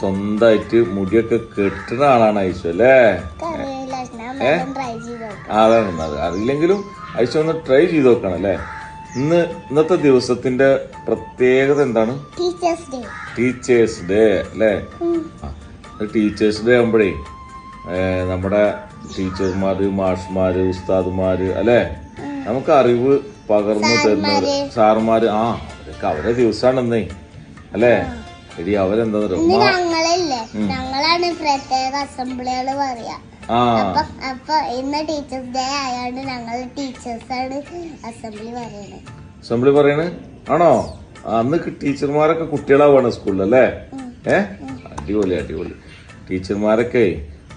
സ്വന്തമായിട്ട് മുടിയൊക്കെ കെട്ടുന്ന ആളാണ് ഐശു അല്ലേ? അതാണ് അത് അറിയില്ലെങ്കിലും ഐശു ഒന്ന് ട്രൈ ചെയ്ത് നോക്കണം അല്ലേ? ഇന്ന് ഇന്നത്തെ ദിവസത്തിന്റെ പ്രത്യേകത എന്താണ്? ടീച്ചേഴ്സ് ഡേ ടീച്ചേഴ്സ് ഡേ അല്ലേ? ടീച്ചേഴ്സ് ഡേ ആകുമ്പോഴേ നമ്മുടെ ടീച്ചർമാര് മാഷ്മാര് ഉസ്താദുമാര് അല്ലേ? നമുക്ക് അറിവ് പകർന്നു തരുന്നവര് സാറുമാര്. ആ അവരൊക്കെ അവരെ ദിവസമാണെന്നേ അല്ലേ? എടി അവരെന്താ ഞങ്ങളില്ലേ? ഞങ്ങളാണ് പ്രത്യേക അസംബ്ലികൾ പറയാ. ആ. അപ്പൊ അപ്പൊ ഇന്ന് ടീച്ചേഴ്സ് ഡേ ആയതുകൊണ്ട് ഞങ്ങൾ അസംബ്ലി പറയണത് അസംബ്ലി പറയണ്? ആണോ? അന്ന് ടീച്ചർമാരൊക്കെ കുട്ടികളാവാണ് സ്കൂളിലല്ലേ? ഏ? അടിപൊളി അടിപൊളി. ടീച്ചർമാരൊക്കെ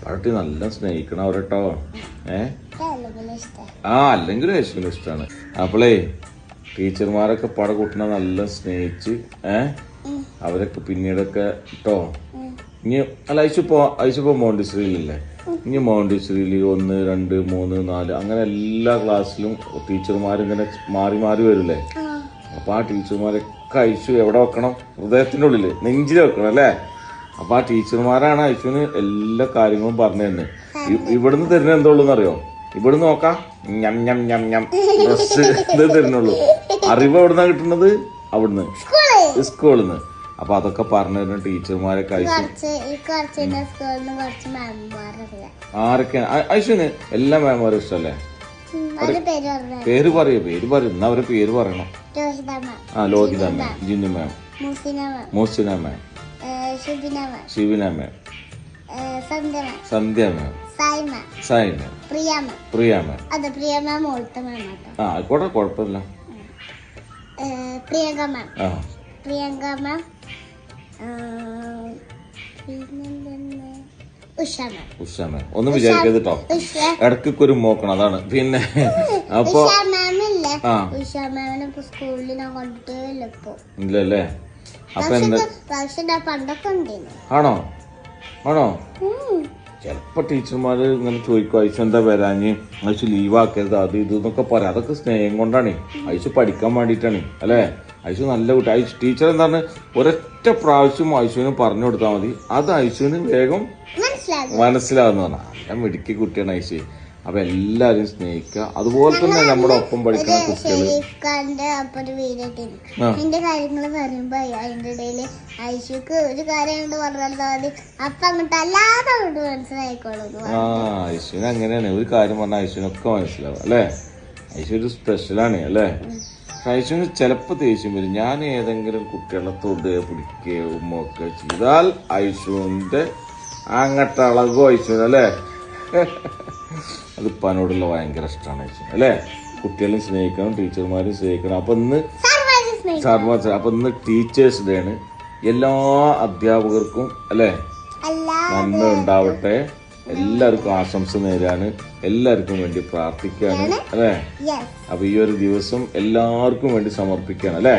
പാട്ടി നല്ല സ്നേഹിക്കണം അവരെട്ടോ. ഏ? അല്ലെങ്കിൽ ആ അല്ലെങ്കിലും യേശുവിന് ഇഷ്ടമാണ് അപ്പോളേ ടീച്ചർമാരൊക്കെ പട കൂട്ടണ നല്ല സ്നേഹിച്ച് ഏ? അവരൊക്കെ പിന്നീടൊക്കെ കേട്ടോ ഇനി അല്ല ഐശുപ്പോ ഐശുപ്പോ മോണ്ടിശ്രീയിലല്ലേ ഇനി മോണ്ടിശ്രീയിൽ ഒന്ന് രണ്ട് മൂന്ന് നാല് അങ്ങനെ എല്ലാ ക്ലാസ്സിലും ടീച്ചർമാർ ഇങ്ങനെ മാറി മാറി വരില്ലേ? അപ്പൊ ആ ടീച്ചർമാരൊക്കെ ഐശു എവിടെ വെക്കണം? ഹൃദയത്തിന്റെ ഉള്ളിൽ നെഞ്ചിൽ വെക്കണം അല്ലേ? അപ്പൊ ആ ടീച്ചർമാരാണ് ഐശുവിന് എല്ലാ കാര്യങ്ങളും പറഞ്ഞു തന്നെ ഇവിടുന്ന് തരുന്ന എന്തോള്ളൂ അറിയോ ഇവിടെ നോക്കാം. ഞം ഞം ഞം ഞം. ഡ്രസ് ഇത് തരുന്നുള്ളൂ. അറിവ് എവിടുന്നാ കിട്ടുന്നത്? അവിടുന്ന്. സ്കൂളിൽ നിന്ന് അപ്പൊ അതൊക്കെ പറഞ്ഞു തരുന്ന ടീച്ചർമാരൊക്കെ ഐശു കുറച്ച് ഈ കുറച്ച് സ്കൂളിൽ കുറച്ച് മാമ്മാരറിയാം ആരൊക്കെ? ഐശുവിന് എല്ലാ മാമാരും ഇഷ്ടല്ലേ? പേര് പറയൂ പേര് പറയൂ. എന്നാ അവരെ പേര് പറയണം. ആ ലോഹിത മാം. ജിന്നു മാം. മുസിന മാം. ശിവന മാം. സന്ധ്യ മാം. സായി മാം. പ്രിയ മാം. ആ ആയിക്കോട്ടെ കുഴപ്പമില്ല. പ്രിയങ്ക മാം. ആ. പ്രിയങ്ക മാം പിന്നെന്തെന്ന്? ഉഷ മാം ഒന്നും വിചാരിക്കരുത് കേട്ടോ ഒരു മോക്കണം അതാണ്. പിന്നെ അപ്പൊ ഉഷ മാമിനെ സ്കൂളിൽ ഞാൻ കണ്ടിട്ടേ ഇല്ലല്ലേ? അപ്പൊ എന്താ? പണ്ടൊക്കെ ആണോ? ആണോ. ചിലപ്പോ ടീച്ചർമാര് ഇങ്ങനെ ചോദിക്കും ഐശു എന്താ വരാഞ്ഞ് ഐശു ലീവാക്കരുത് അത് ഇത് എന്നൊക്കെ പറയാം. അതൊക്കെ സ്നേഹം കൊണ്ടാണ്. ഐശു പഠിക്കാൻ വേണ്ടിട്ടാണ് അല്ലേ? ഐശു നല്ല കുട്ടി. ഐശു ടീച്ചർ എന്താണ്? ഒരൊറ്റ പ്രാവശ്യം ഐശുവിന് പറഞ്ഞു കൊടുത്താൽ മതി. അത് ഐശുവിന് വേഗം മനസ്സിലാകും. പറഞ്ഞാൽ ഞാൻ മിടുക്കി കുട്ടിയാണ് ഐശു അപ്പൊ എല്ലാരും സ്നേഹിക്കുക. അതുപോലെ തന്നെ നമ്മുടെ ഒപ്പം പഠിക്കുന്ന കുട്ടികൾ കാര്യങ്ങൾ പറയുമ്പോ അതിന്റെ ഇടയിൽ ഐശുക്ക് ഒരു കാര്യം കൊണ്ട് പറഞ്ഞാൽ മതി അപ്പൊ അങ്ങോട്ട് അല്ലാതെ അങ്ങോട്ട് മനസ്സിലായിക്കോളൂ ആ ഐശുവിന് അങ്ങനെയാണ്. ഒരു കാര്യം പറഞ്ഞാൽ ഐശുവിനൊക്കെ മനസ്സിലാവും അല്ലേ? ഐശു ഒരു സ്പെഷ്യലാണ് അല്ലേ? ഐശുവിന് ചിലപ്പോൾ ദേഷ്യം വരും. ഞാൻ ഏതെങ്കിലും കുട്ടികളെ തൊടുകയോ പിടിക്കുകയോ ഉമ്മൊക്കെ ചെയ്താൽ ഐശുവിന്റെ അങ്ങട്ട് അളകോ ഐശുവിന് അല്ലേ? അത് പനോടുള്ള ഭയങ്കര ഇഷ്ടമാണ് ഐശുവിന് അല്ലേ? കുട്ടികളെ സ്നേഹിക്കണം ടീച്ചർമാരെ സ്നേഹിക്കണം. അപ്പം ഇന്ന് സാർമാർ അപ്പം ഇന്ന് ടീച്ചേഴ്സ് ഡേ ആണ് എല്ലാ അധ്യാപകർക്കും അല്ലേ? അല്ല നന്മ ഉണ്ടാവട്ടെ എല്ലാവർക്കും ആശംസ നേരാണ്. എല്ലാവർക്കും വേണ്ടി പ്രാർത്ഥിക്കുകയാണ്. അല്ലേ? അപ്പൊ ഈ ഒരു ദിവസം എല്ലാവർക്കും വേണ്ടി സമർപ്പിക്കുകയാണ് അല്ലേ?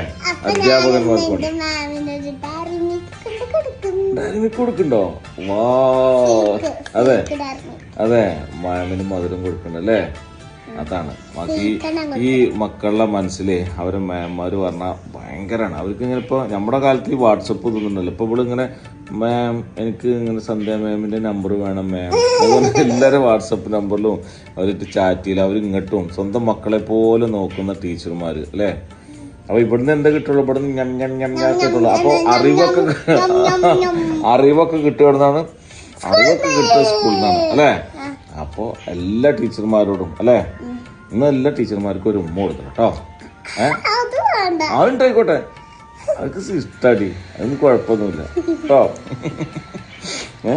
അധ്യാപകന്മാർക്കും വേണ്ടി. എന്റെ മാമിന് ഒരു ഡയറി മിൽക്ക് കൊണ്ട് കൊടുക്കുന്നു. ഡയറി മിൽക്ക് കൊടുക്കണ്ടോ വാ അതെ. അതെ. മാമിന് മധുരം കൊടുക്കണ്ടല്ലേ അതാണ്. ബാക്കി ഈ മക്കളുടെ മനസ്സിലെ അവരെ മാമാര് പറഞ്ഞാൽ ഭയങ്കരമാണ് അവർക്ക് ഇങ്ങനെ ഇപ്പൊ നമ്മുടെ കാലത്ത് ഈ വാട്സപ്പ് ഇതൊന്നുണ്ടല്ലോ ഇപ്പൊ ഇവിടെ ഇങ്ങനെ മാം എനിക്ക് ഇങ്ങനെ സന്ധ്യ മാമിന്റെ നമ്പർ വേണം മാം അതുപോലെ എല്ലാവരും വാട്സപ്പ് നമ്പറിലും അവരിട്ട് ചാറ്റ് ചെയ്യില്ല അവർ ഇങ്ങോട്ടും സ്വന്തം മക്കളെ പോലെ നോക്കുന്ന ടീച്ചർമാര് അല്ലേ? അപ്പൊ ഇവിടുന്ന് എന്താ കിട്ടുള്ളൂ? ഇവിടുന്ന് ഞം ഞം ഞം ഞാൻ കിട്ടുള്ളൂ. അപ്പൊ അറിവൊക്കെ അറിവൊക്കെ കിട്ടുകയാണെന്നാണ് അറിവൊക്കെ കിട്ടുക സ്കൂളിൽ നിന്നാണ് അല്ലേ? അപ്പൊ എല്ലാ ടീച്ചർമാരോടും അല്ലേ? ഇന്ന് എല്ലാ ടീച്ചർമാർക്കും ഒരു ഉമ്മ കൊടുക്കണം കേട്ടോ. ഏഹ് അതുണ്ടായിക്കോട്ടെ അതൊക്കെ ഇഷ്ടാടി. അതൊന്നും കുഴപ്പമൊന്നുമില്ല. കേട്ടോ ഏ?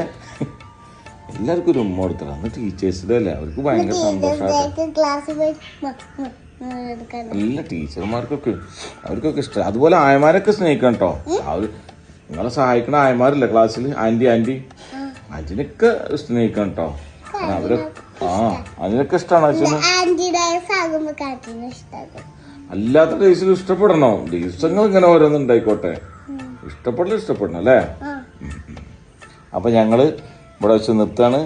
എല്ലാവർക്കും ഒരു ഉമ്മ കൊടുക്കണം അന്ന് ടീച്ചേഴ്സിന്റെ അല്ലേ അവർക്ക് ഭയങ്കര സന്തോഷമാണ് എല്ലാ ടീച്ചർമാർക്കൊക്കെ അവർക്കൊക്കെ ഇഷ്ടം. അതുപോലെ ആയമാരൊക്കെ സ്നേഹിക്കണം കേട്ടോ അവർ നിങ്ങളെ സഹായിക്കണ ആയമാരില്ല ക്ലാസ്സിൽ ആന്റി ആന്റി. അതിനൊക്കെ സ്നേഹിക്കണം കേട്ടോ അവരൊക്കെ അവർ ആ അതിനൊക്കെ ഇഷ്ടമാണ് അച്ഛന്? അല്ലാത്ത ഡേയ്സിൽ ഇഷ്ടപ്പെടണോ? ദിവസങ്ങൾ ഇങ്ങനെ ഓരോന്നുണ്ടായിക്കോട്ടെ. ഇഷ്ടപ്പെടല ഇഷ്ടപ്പെടണം അല്ലേ? അപ്പൊ ഞങ്ങൾ ഇവിടെ വെച്ച് നിർത്താണ്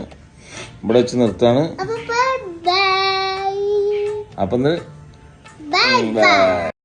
ഇവിടെ വെച്ച് നിർത്താണ് അപ്പൊ ബൈ.